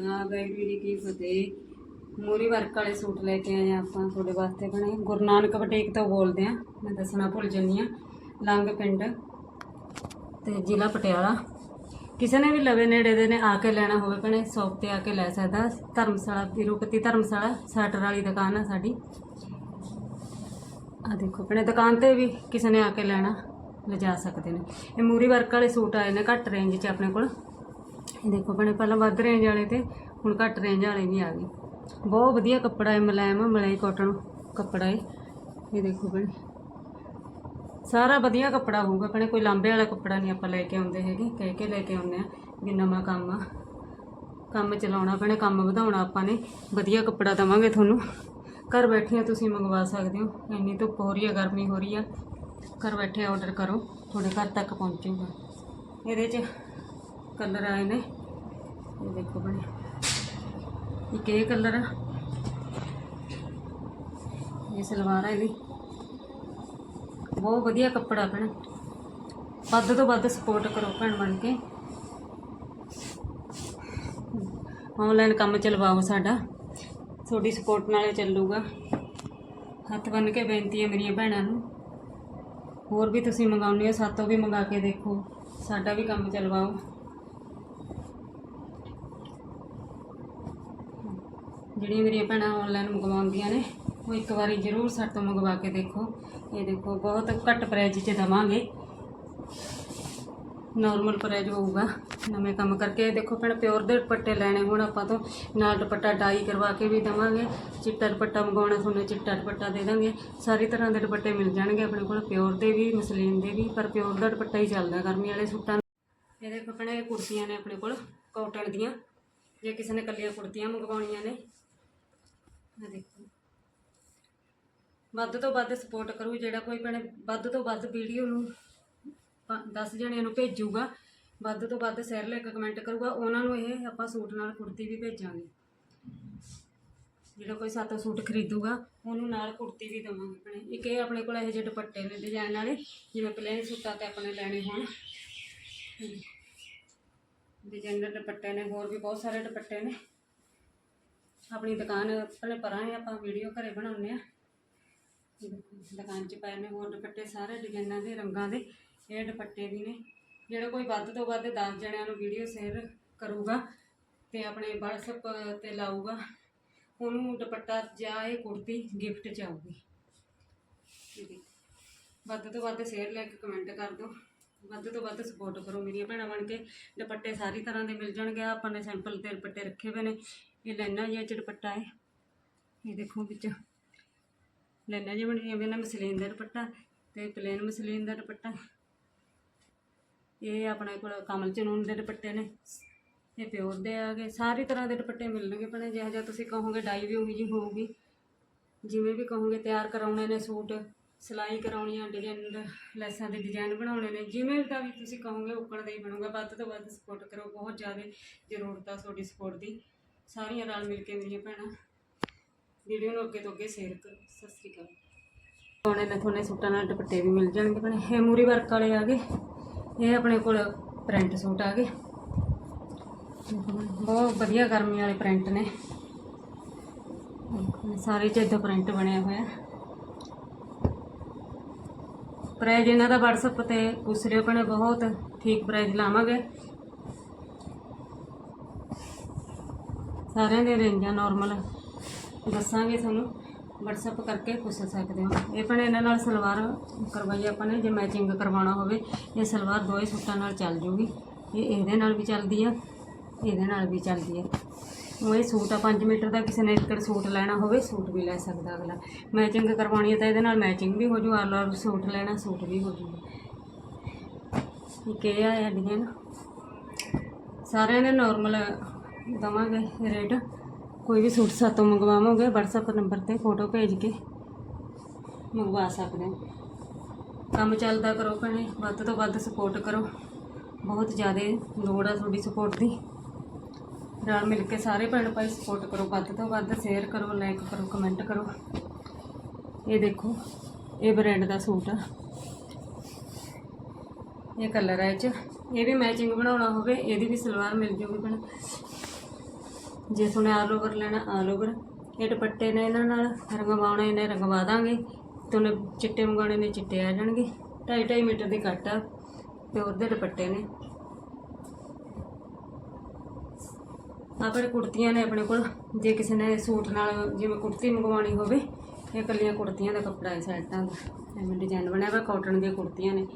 ਖਾਲਸਾ ਵਾਹਿਗੁਰੂ ਜੀ ਕੀ ਫਤਿਹ। ਮੋਰੀ ਵਰਕ ਵਾਲੇ ਸੂਟ ਲੈ ਕੇ ਆਏ ਹਾਂ ਆਪਾਂ ਤੁਹਾਡੇ ਵਾਸਤੇ ਬਣੇ। ਗੁਰੂ ਨਾਨਕ ਬਟੇਕ ਤੋਂ ਬੋਲਦੇ ਆ। ਮੈਂ ਦੱਸਣਾ ਭੁੱਲ ਜੰਨੀ ਆ। ਲੰਗ ਪਿੰਡ ਤੇ ਜ਼ਿਲ੍ਹਾ ਪਟਿਆਲਾ। ਕਿਸੇ ਨੇ ਵੀ ਲਵੇ ਨੇੜੇ ਦੇ ਨੇ, ਆ ਕੇ ਲੈਣਾ ਹੋਵੇ ਭੈਣੇ। ਸ਼ੌਪ ਤੇ ਆ ਕੇ ਲੈ ਸਕਦਾ। ਧਰਮਸ਼ਾਲਾ, ਤਿਰੂਪਤੀ ਧਰਮਸ਼ਾਲਾ, ਸੈਟਰ ਵਾਲੀ ਦੁਕਾਨ ਆ ਸਾਡੀ। ਆ ਦੇਖੋ ਆਪਣੇ ਦੁਕਾਨ ਤੇ ਵੀ ਕਿਸੇ ਨੇ ਆ ਕੇ ਲੈਣਾ। ਲਿਜਾ ਸਕਦੇ ਨੇ। ਇਹ ਮੂਰੀ ਵਰਕ ਵਾਲੇ ਸੂਟ ਆਏ ਨੇ, ਘੱਟ ਰੇਂਜ 'ਚ ਆਪਣੇ ਕੋਲ। ਦੇਖੋ ਭੈਣੇ, ਪਹਿਲਾਂ ਵੱਧ ਰੇਂਜ ਵਾਲੇ ਤੇ ਹੁਣ ਘੱਟ ਰੇਂਜ ਵਾਲੇ ਵੀ ਆ ਗਏ। ਬਹੁਤ ਵਧੀਆ ਕੱਪੜਾ ਹੈ ਮੁਲਾਇਮ ਮਲਾਈ ਕਾਟਨ ਕੱਪੜਾ ਹੈ ਇਹ ਦੇਖੋ ਭੈਣੇ। ਸਾਰਾ ਵਧੀਆ ਕੱਪੜਾ ਹੋਊਗਾ ਭੈਣੇ, ਕੋਈ ਲਾਂਬੇ ਵਾਲਾ ਕੱਪੜਾ ਨਹੀਂ ਆਪਾਂ ਲੈ ਕੇ ਆਉਂਦੇ ਹੈਗੇ, ਕਹਿ ਕੇ ਲੈ ਕੇ ਆਉਂਦੇ ਆ ਵੀ ਨਵਾਂ ਕੰਮ ਆ। ਕੰਮ ਚਲਾਉਣਾ ਭੈਣੇ, ਕੰਮ ਵਧਾਉਣਾ ਆਪਾਂ ਨੇ, ਵਧੀਆ ਕੱਪੜਾ ਦਵਾਂਗੇ ਤੁਹਾਨੂੰ। ਘਰ ਬੈਠੇ ਤੁਸੀਂ ਮੰਗਵਾ ਸਕਦੇ ਹੋ, ਇੰਨੀ ਧੁੱਪ ਹੋ ਰਹੀ ਹੈ ਗਰਮੀ ਹੋ ਰਹੀ ਆ। ਘਰ ਬੈਠੇ ਆਰਡਰ ਕਰੋ, ਤੁਹਾਡੇ ਘਰ ਤੱਕ ਪਹੁੰਚੂਗਾ। ਇਹਦੇ 'ਚ ਕਲਰ ਆਏ ਨੇ। ਇਹ ਦੇਖੋ ਬਣੇ ਇੱਕ ਇਹ ਕਲਰ ਆ। ਇਹ ਸਲਵਾਰ ਆ ਇਹਦੀ। ਬਹੁਤ ਵਧੀਆ ਕੱਪੜਾ ਭੈਣ। ਵੱਧ ਤੋਂ ਵੱਧ ਸਪੋਰਟ ਕਰੋ ਭੈਣ ਬਣ ਕੇ। ਆਨਲਾਈਨ ਕੰਮ ਚਲਵਾਓ ਸਾਡਾ। ਤੁਹਾਡੀ ਸਪੋਰਟ ਨਾਲੇ ਚੱਲੂਗਾ। ਹੱਥ ਬੰਨ ਕੇ ਬੇਨਤੀ ਹੈ ਮੇਰੀਆਂ ਭੈਣਾਂ ਨੂੰ। ਹੋਰ ਵੀ ਤੁਸੀਂ ਮੰਗਾਉਂਦੇ ਹੋ, ਸਾਤੋਂ ਵੀ ਮੰਗਾ ਕੇ ਦੇਖੋ। ਸਾਡਾ ਵੀ ਕੰਮ ਚਲਵਾਓ। ਜਿਹੜੀਆਂ ਮੇਰੀਆਂ ਭੈਣਾਂ ਆਨਲਾਈਨ ਮੰਗਵਾਉਂਦੀਆਂ ਨੇ, ਉਹ ਇੱਕ ਵਾਰੀ ਜ਼ਰੂਰ ਸਾਡੇ ਤੋਂ ਮੰਗਵਾ ਕੇ ਦੇਖੋ। ਇਹ ਦੇਖੋ, ਬਹੁਤ ਘੱਟ ਪ੍ਰਾਈਜ਼ 'ਚ ਦੇਵਾਂਗੇ। ਨਾਰਮਲ ਪ੍ਰਾਈਜ਼ ਹੋਊਗਾ, ਨਵੇਂ ਕੰਮ ਕਰਕੇ। ਇਹ ਦੇਖੋ ਭੈਣ ਪਿਓਰ ਦੇ ਦੁਪੱਟੇ ਲੈਣੇ ਹੁਣ ਆਪਾਂ ਤੋਂ। ਨਾਲ ਦੁਪੱਟਾ ਡਾਈ ਕਰਵਾ ਕੇ ਵੀ ਦੇਵਾਂਗੇ। ਚਿੱਟਾ ਦੁਪੱਟਾ ਮੰਗਵਾਉਣਾ ਤੁਹਾਨੂੰ, ਚਿੱਟਾ ਦੁਪੱਟਾ ਦੇ ਦਾਂਗੇ। ਸਾਰੀ ਤਰ੍ਹਾਂ ਦੇ ਦੁਪੱਟੇ ਮਿਲ ਜਾਣਗੇ ਆਪਣੇ ਕੋਲ ਪਿਓਰ ਦੇ ਵੀ, ਮਸਲੀਨ ਦੇ ਵੀ, ਪਰ ਪਿਓਰ ਦਾ ਦੁਪੱਟਾ ਹੀ ਚੱਲਦਾ ਗਰਮੀ ਵਾਲੇ ਸੂਟਾਂ ਇਹ ਦੇਖੋ ਭੈਣੇ, ਇਹ ਕੁੜਤੀਆਂ ਨੇ ਆਪਣੇ ਕੋਲ ਕਾਟਨ ਦੀਆਂ। ਜੇ ਕਿਸੇ ਨੇ ਕੱਲੀਆਂ ਕੁੜਤੀਆਂ ਮੰਗਵਾਉਣੀਆਂ ਨੇ ਆ ਦੇਖੋ। ਵੱਧ ਤੋਂ ਵੱਧ ਸਪੋਰਟ ਕਰੂ, ਜਿਹੜਾ ਕੋਈ ਭੈਣੇ ਵੱਧ ਤੋਂ ਵੱਧ ਵੀਡੀਓ ਨੂੰ 10 ਜਣਿਆਂ ਨੂੰ ਭੇਜੂਗਾ, ਵੱਧ ਤੋਂ ਵੱਧ ਸ਼ੇਅਰ ਲੈ ਕੇ ਕਮੈਂਟ ਕਰੂਗਾ, ਉਹਨਾਂ ਨੂੰ ਇਹ ਆਪਾਂ ਸੂਟ ਨਾਲ ਕੁੜਤੀ ਵੀ ਭੇਜਾਂਗੇ। ਜਿਹੜਾ ਕੋਈ ਸਾਤੋਂ ਸੂਟ ਖਰੀਦੂਗਾ, ਉਹਨੂੰ ਨਾਲ ਕੁੜਤੀ ਵੀ ਦੇਵਾਂਗੇ ਆਪਣੇ ਇੱਕ ਇਹ ਆਪਣੇ ਕੋਲ ਇਹੋ ਜਿਹੇ ਦੁਪੱਟੇ ਨੇ ਡਿਜ਼ਾਈਨ ਵਾਲੇ, ਜਿਵੇਂ ਪਲੇਨ ਸੂਟਾਂ ਤੇ ਆਪਣੇ ਲੈਣੇ ਹੋਣ। ਡਿਜ਼ਾਈਨਰ ਦੁਪੱਟੇ ਨੇ, ਹੋਰ ਵੀ ਬਹੁਤ ਸਾਰੇ ਦੁਪੱਟੇ ਨੇ। ਆਪਣੀ ਦੁਕਾਨ ਆਪਣੇ ਪਰਾਂ ਹੈ ਆਪਾਂ ਵੀਡੀਓ ਘਰੇ ਬਣਾਉਂਦੇ ਆ ਦੁਕਾਨ 'ਚ ਪਏ ਨੇ ਹੋਰ ਦੁਪੱਟੇ ਸਾਰੇ ਡਿਜ਼ਾਈਨਾਂ ਦੇ, ਰੰਗਾਂ ਦੇ। ਇਹ ਦੁਪੱਟੇ ਵੀ ਨੇ। ਜਿਹੜਾ ਕੋਈ ਵੱਧ ਤੋਂ ਵੱਧ 10 ਜਣਿਆਂ ਨੂੰ ਵੀਡੀਓ ਸ਼ੇਅਰ ਕਰੂਗਾ ਤੇ ਆਪਣੇ WhatsApp ਤੇ ਲਾਊਗਾ, ਉਹਨੂੰ ਦੁਪੱਟਾ ਜਾਂ ਇਹ ਕੁੜਤੀ ਗਿਫਟ 'ਚ ਆਊਗੀ। ਵੱਧ ਤੋਂ ਵੱਧ ਸ਼ੇਅਰ ਲੈ ਕੇ ਕਮੈਂਟ ਕਰ ਦਿਓ। ਵੱਧ ਤੋਂ ਵੱਧ ਸਪੋਰਟ ਕਰੋ। ਮੇਰੀਆਂ ਭੈਣਾਂ ਬਣ ਕੇ ਦੁਪੱਟੇ ਸਾਰੀ ਤਰ੍ਹਾਂ ਦੇ ਮਿਲ ਜਾਣਗੇ। ਆਪਾਂ ਨੇ ਸੈਂਪਲ ਤੇ ਦੁਪੱਟੇ ਰੱਖੇ ਹੋਏ ਨੇ। ਇਹ ਲੈਣਾ ਜਿਹਾ ਚ ਹੈ। ਇਹ ਦੇਖੋ ਵਿੱਚ ਲੈਣਾ ਜਿਹਾ ਬਣੀਆਂ ਹੋਈਆਂ ਨੇ ਮਸਲੀਨ ਦਾ ਦੁਪੱਟਾ ਤੇ ਪਲੇਨ ਮਸਲੀਨ ਦਾ ਦੁਪੱਟਾ। ਇਹ ਆਪਣੇ ਕੋਲ ਕਮਲ ਚਨੂਨ ਦੇ ਦੁਪੱਟੇ ਨੇ। ਇਹ ਪਿਓਰ ਦੇ ਆ ਗਏ। ਸਾਰੀ ਤਰ੍ਹਾਂ ਦੇ ਦੁਪੱਟੇ ਮਿਲਣਗੇ ਭੈਣੇ, ਜਿਹੋ ਜਿਹਾ ਤੁਸੀਂ ਕਹੋਗੇ ਡਾਈ ਵੀ ਉਹੀ ਜਿਹੀ ਹੋਊਗੀ। ਜਿਵੇਂ ਵੀ ਕਹੋਗੇ ਤਿਆਰ ਕਰਾਉਣੇ ਨੇ ਸੂਟ, ਸਿਲਾਈ ਕਰਾਉਣੀ ਆ ਡਿਜ਼ਾਈਨ ਲੈਸਾਂ ਦੇ ਡਿਜ਼ਾਈਨ ਬਣਾਉਣੇ ਨੇ। ਜਿਵੇਂ ਦਾ ਵੀ ਤੁਸੀਂ ਕਹੋਗੇ ਉੱਕਣ ਦਾ ਹੀ ਬਣੂਗਾ। ਵੱਧ ਤੋਂ ਵੱਧ ਸਪੋਰਟ ਕਰੋ। ਬਹੁਤ ਜ਼ਿਆਦਾ ਜ਼ਰੂਰਤ ਆ ਤੁਹਾਡੀ ਸਪੋਰਟ ਦੀ। ਸਾਰੀਆਂ ਰਲ ਮਿਲ ਕੇ ਮੇਰੀਆਂ ਭੈਣਾਂ। ਵੀਡੀਓ ਨੂੰ ਅੱਗੇ ਤੋਂ ਅੱਗੇ ਸ਼ੇਅਰ ਕਰੋ। ਸਤਿ ਸ੍ਰੀ ਅਕਾਲ। ਸੋਹਣੇ ਨੇ ਥੋਨੇ ਸੂਟਾਂ ਨਾਲ ਦੁਪੱਟੇ ਵੀ ਮਿਲ ਜਾਣਗੇ ਭੈਣੇ। ਇਹ ਮੂਰੀ ਵਰਕ ਵਾਲੇ ਆ ਗਏ। ਇਹ ਆਪਣੇ ਕੋਲ ਪ੍ਰਿੰਟ ਸੂਟ ਆ ਗਏ। ਬਹੁਤ ਵਧੀਆ ਗਰਮੀ ਵਾਲੇ ਪ੍ਰਿੰਟ ਨੇ। ਸਾਰੇ ਚ ਇਦਾਂ ਪ੍ਰਿੰਟ ਬਣਿਆ ਹੋਇਆ। ਪ੍ਰਾਈਜ਼ ਇਹਨਾਂ ਦਾ WhatsApp ਤੇ ਪੁੱਛ ਲਿਓ ਭੈਣੇ। ਬਹੁਤ ਠੀਕ ਪ੍ਰਾਈਜ਼ ਲਾਵਾਂਗੇ। ਸਾਰਿਆਂ ਦੇ ਰੇਂਜਾਂ ਨਾਰਮਲ ਦੱਸਾਂਗੇ ਤੁਹਾਨੂੰ, WhatsApp ਕਰਕੇ ਪੁੱਛ ਸਕਦੇ ਹੋ। ਇਹ ਭੈਣੇ ਇਹਨਾਂ ਨਾਲ ਸਲਵਾਰ ਕਰਵਾਈ ਆਪਾਂ ਨੇ, ਜੇ ਮੈਚਿੰਗ ਕਰਵਾਉਣਾ ਹੋਵੇ, ਇਹ ਸਲਵਾਰ ਦੋਏ ਸੂਟਾਂ ਨਾਲ ਚੱਲ ਜੂਗੀ। ਇਹ ਇਹਦੇ ਨਾਲ ਵੀ ਚੱਲਦੀ ਆ, ਇਹਦੇ ਨਾਲ ਵੀ ਚੱਲਦੀ ਆ। ਉਹ ਇਹ ਸੂਟ ਆ 5 ਮੀਟਰ ਦਾ ਕਿਸੇ ਨੇ ਇੱਕ ਸੂਟ ਲੈਣਾ ਹੋਵੇ, ਸੂਟ ਵੀ ਲੈ ਸਕਦਾ ਅਗਲਾ। ਮੈਚਿੰਗ ਕਰਵਾਉਣੀ ਹੈ ਤਾਂ ਇਹਦੇ ਨਾਲ ਮੈਚਿੰਗ ਵੀ ਹੋ ਜੂ ਆਲ ਸੂਟ ਲੈਣਾ, ਸੂਟ ਵੀ ਹੋ ਜੂਗਾ। ਇੱਕ ਇਹ ਆ ਡਿਜ਼ਾਈਨ ਸਾਰਿਆਂ ਨੇ ਨਾਰਮਲ ਦਵਾਂਗੇ ਰੇਟ। ਕੋਈ ਵੀ ਸੂਟ ਸਾਤੋਂ ਮੰਗਵਾਵਾਂਗੇ, WhatsApp ਨੰਬਰ ਤੇ ਫੋਟੋ ਭੇਜ ਕੇ ਮੰਗਵਾ ਸਕਦੇ ਹੋ। ਕੰਮ ਚੱਲਦਾ ਕਰੋ ਭੈਣੇ, ਵੱਧ ਤੋਂ ਵੱਧ ਸਪੋਰਟ ਕਰੋ। ਬਹੁਤ ਜ਼ਿਆਦਾ ਲੋੜ ਆ ਤੁਹਾਡੀ ਸਪੋਰਟ ਦੀ। ਰਲ ਮਿਲ ਕੇ ਸਾਰੇ ਭੈਣ ਭਾਈ ਸਪੋਰਟ ਕਰੋ, ਵੱਧ ਤੋਂ ਵੱਧ ਸ਼ੇਅਰ ਕਰੋ ਲਾਈਕ ਕਰੋ ਕਮੈਂਟ ਕਰੋ। ਇਹ ਦੇਖੋ, ਇਹ ਬ੍ਰਾਂਡ ਦਾ ਸੂਟ ਆ। ਇਹ ਕਲਰ ਹੈ ਇਹ ਚ। ਇਹ ਵੀ ਮੈਚਿੰਗ ਬਣਾਉਣਾ ਹੋਵੇ, ਇਹਦੀ ਵੀ ਸਲਵਾਰ ਮਿਲ ਜੂਗੀ ਭੈਣ। ਜੇ ਤੁਹਾਨੂੰ ਆਲ ਓਵਰ ਲੈਣਾ ਆਲ ਓਵਰ ਇਹ ਦੁਪੱਟੇ ਨੇ ਇਹਨਾਂ ਨਾਲ, ਰੰਗਵਾਉਣੇ ਨੇ, ਰੰਗਵਾ ਦਾਂਗੇ। ਤੁਹਾਨੂੰ ਚਿੱਟੇ ਮੰਗਵਾਉਣੇ ਨੇ, ਚਿੱਟੇ ਆ ਜਾਣਗੇ। 2.5 ਮੀਟਰ ਦੀ ਕੱਟ ਆ, ਤੇ ਉਹਦੇ ਦੁਪੱਟੇ ਨੇ। ਆਪਣੇ ਕੁੜਤੀਆਂ ਨੇ ਆਪਣੇ ਕੋਲ। ਜੇ ਕਿਸੇ ਨੇ ਸੂਟ ਨਾਲ ਜਿਵੇਂ ਕੁੜਤੀ ਮੰਗਵਾਉਣੀ ਹੋਵੇ, ਇਹ ਇਕੱਲੀਆਂ ਕੁੜਤੀਆਂ ਦਾ ਕੱਪੜਾ ਹੈ, ਸਾਈਡਾਂ ਦਾ। ਐਵੇਂ ਡਿਜ਼ਾਈਨ ਬਣਿਆ ਹੋਇਆ ਕਾਟਨ ਦੀਆਂ ਕੁੜਤੀਆਂ ਨੇ।